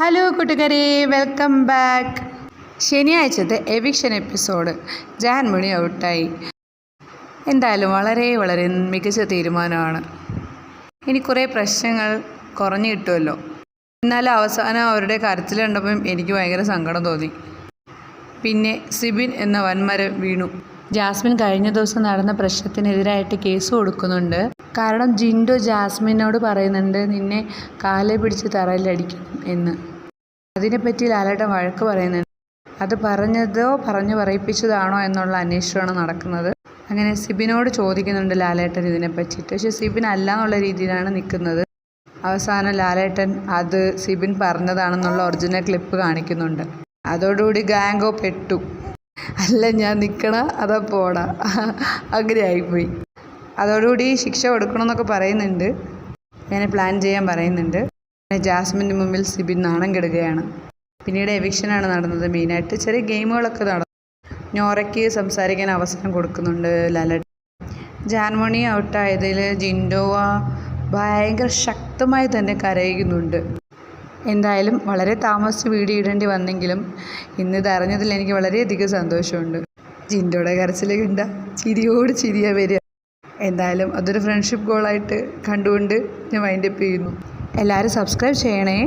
Hello കൂട്ടുകാരെ welcome back. ശനിയാഴ്ചത്തെ eviction episode Jaanmoni ഔട്ടായി. എന്തായാലും വളരെ വളരെ മികച്ച തീരുമാനമാണ്. ഇനി കുറേ പ്രശ്നങ്ങൾ കുറഞ്ഞു കിട്ടുമല്ലോ. എന്നാലും അവസാനം അവരുടെ കരച്ചിൽ കണ്ടപ്പം എനിക്ക് ഭയങ്കര സങ്കടം തോന്നി. പിന്നെ സിബിൻ എന്ന വൻമരം വീണു. ജാസ്മിൻ കഴിഞ്ഞ ദിവസം നടന്ന പ്രശ്നത്തിനെതിരായിട്ട് കേസ് കൊടുക്കുന്നുണ്ട്. കാരണം ജിൻഡോ ജാസ്മിനോട് പറയുന്നുണ്ട് നിന്നെ കാലെ പിടിച്ച് തറയിലടിക്കും എന്ന്. അതിനെപ്പറ്റി ലാലേട്ടൻ വഴക്ക് പറയുന്നുണ്ട്. അത് പറഞ്ഞതോ പറഞ്ഞു പറയിപ്പിച്ചതാണോ എന്നുള്ള അന്വേഷണമാണ് നടക്കുന്നത്. അങ്ങനെ സിബിനോട് ചോദിക്കുന്നുണ്ട് ലാലേട്ടൻ ഇതിനെ പറ്റിയിട്ട് പക്ഷെ സിബിൻ അല്ല എന്നുള്ള രീതിയിലാണ് നിൽക്കുന്നത്. അവസാനം ലാലേട്ടൻ അത് സിബിൻ പറഞ്ഞതാണെന്നുള്ള ഒറിജിനൽ ക്ലിപ്പ് കാണിക്കുന്നുണ്ട്. അതോടുകൂടി ഗാംഗോ പെട്ടു. അല്ല ഞാൻ നിൽക്കണ? അതാ പോടാ. അങ്ങനെ ആയിപ്പോയി അതോടുകൂടി ശിക്ഷ കൊടുക്കണമെന്നൊക്കെ പറയുന്നുണ്ട്. അങ്ങനെ പ്ലാൻ ചെയ്യാൻ പറയുന്നുണ്ട്. പിന്നെ ജാസ്മിന്റെ മുമ്പിൽ സിബിൻ നാണം കെടുകയാണ്. പിന്നീട് എവിക്ഷനാണ് നടന്നത് മെയിനായിട്ട്. ചെറിയ ഗെയിമുകളൊക്കെ നടന്നു. നോറയ്ക്ക് സംസാരിക്കാൻ അവസരം കൊടുക്കുന്നുണ്ട് ലാലേട്ടൻ ജാൻമണി ഔട്ടായതിൽ ജിൻഡോവ ഭയങ്കര ശക്തമായി തന്നെ കരയുന്നുണ്ട്. എന്തായാലും വളരെ താമസിച്ച് വീഡിയോ ഇടേണ്ടി വന്നെങ്കിലും ഇന്ന് ഇത് അറിഞ്ഞതിൽ എനിക്ക് വളരെയധികം സന്തോഷമുണ്ട്. ജിൻഡോയുടെ കരച്ചിൽ കണ്ട ചിരിയോട് ചിരിയാ വരിക. എന്തായാലും അതൊരു ഫ്രണ്ട്ഷിപ്പ് ഗോളായിട്ട് കണ്ടുകൊണ്ട് ഞാൻ വൈൻഡപ്പ് ചെയ്യുന്നു. എല്ലാവരും സബ്സ്ക്രൈബ് ചെയ്യണേ.